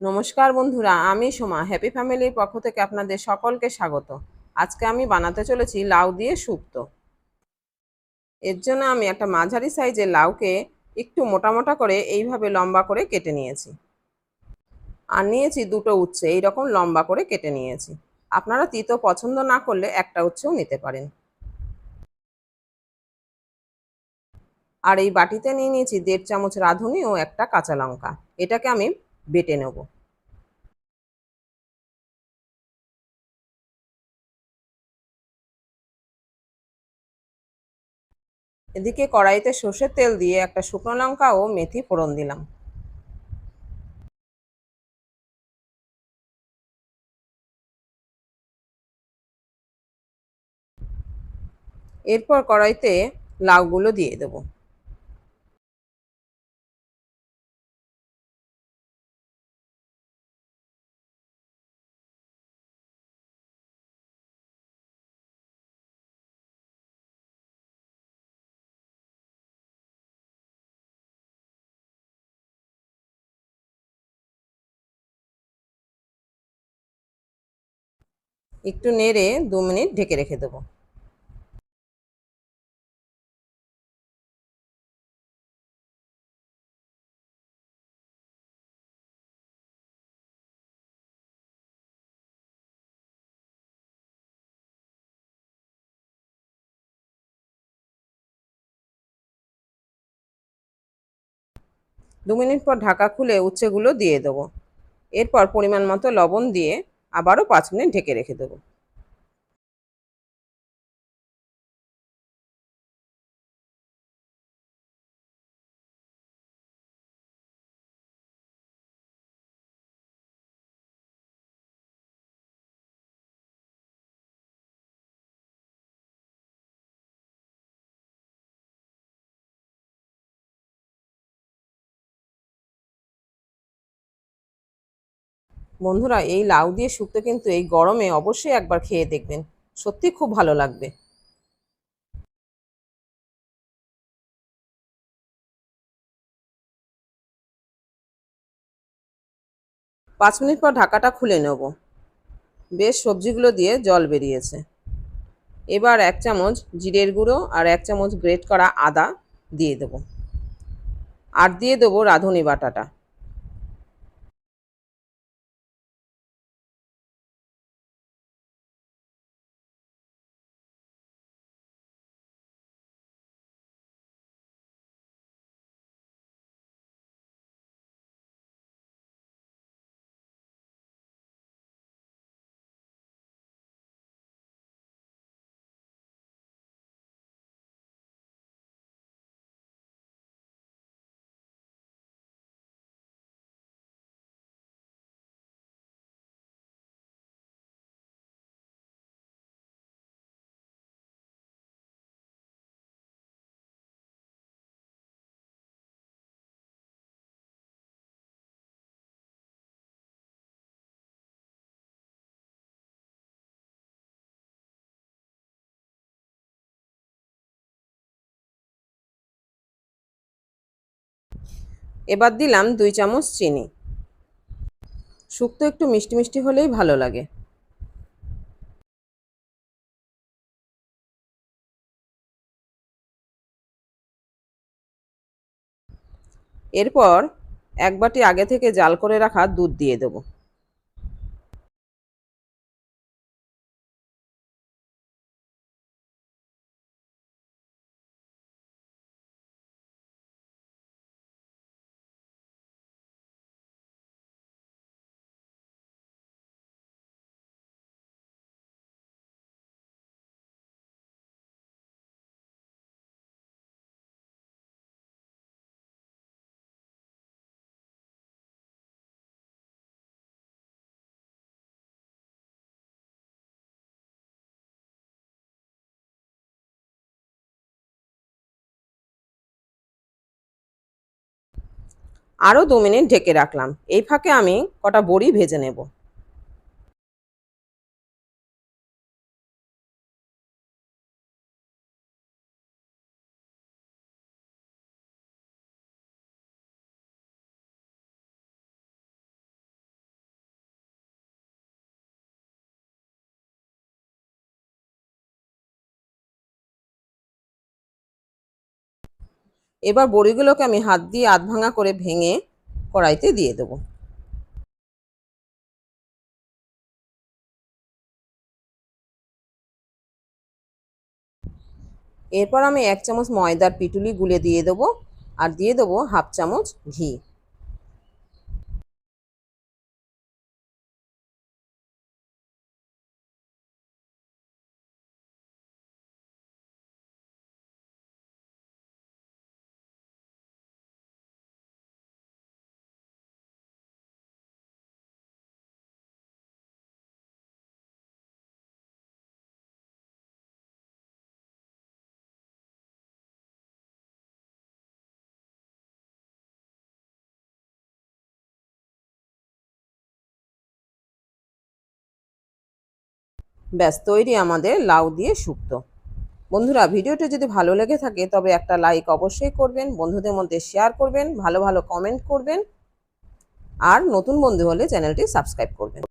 নমস্কার বন্ধুরা, আমি সোমা। হ্যাপি ফ্যামিলির পক্ষ থেকে আপনাদের সকলকে স্বাগত। আজকে আমি বানাতে চলেছি লাউ দিয়ে শুক্তো এর জন্য আমি একটা মাঝারি সাইজের লাউকে একটু মোটা মোটা করে এইভাবে লম্বা করে কেটে নিয়েছি। আর নিয়েছি দুটো উচ্ছে, এইরকম লম্বা করে কেটে নিয়েছি। আপনারা তিতো পছন্দ না করলে একটা উচ্ছেও নিতে পারেন। আর এই বাটিতে নিয়ে নিয়েছি দেড় চামচ রাঁধুনি ও একটা কাঁচা লঙ্কা। এটাকে আমি বেটে নেব। এদিকে কড়াইতে সর্ষের তেল দিয়ে একটা শুকনো লঙ্কা ও মেথি ফোড়ন দিলাম। এরপর কড়াইতে লাউগুলো দিয়ে দেবো। একটু নেড়ে দু মিনিট ঢেকে রেখে দেবো। দু মিনিট পর ঢাকা খুলে উচ্ছেগুলো দিয়ে দেবো। এরপর পরিমাণ মতো লবণ দিয়ে আবারও পাঁচ মিনিট ঢেকে রেখে দেবো। বন্ধুরা, এই লাউ দিয়ে শুক্তো কিন্তু এই গরমে অবশ্যই একবার খেয়ে দেখবেন। সত্যি খুব ভালো লাগবে। পাঁচ মিনিট পর ঢাকাটা খুলে নেব। বেশ, সবজিগুলো দিয়ে জল বেরিয়েছে। এবার এক চামচ জিরের গুঁড়ো আর এক চামচ গ্রেট করা আদা দিয়ে দেবো। আর দিয়ে দেবো রাঁধুনি বাটাটা। এবার দিলাম দুই চামচ চিনি। শুক্তো একটু মিষ্টি মিষ্টি হলেই ভালো লাগে। এরপর এক বাটি আগে থেকে জাল করে রাখা দুধ দিয়ে দেবো। আরও দু মিনিট ঢেকে রাখলাম। এই ফাঁকে আমি কটা বড়ি ভেজে নেব। এবার বড়িগুলোকে আমি হাত দিয়ে আধ ভাঙা করে ভেঙে কড়াইতে দিয়ে দেবো। এরপর আমি এক চামচ ময়দার পিটুলি গুলে দিয়ে দেবো আর দিয়ে দেবো হাফ চামচ ঘি। ব্যাস, তৈরি আমাদের লাউ দিয়ে শুক্তো বন্ধুরা, ভিডিওটি যদি ভালো লেগে থাকে, তবে একটা লাইক অবশ্যই করবেন, বন্ধুদের মধ্যে শেয়ার করবেন, ভালো ভালো কমেন্ট করবেন, আর নতুন বন্ধু হলে চ্যানেলটি সাবস্ক্রাইব করবেন।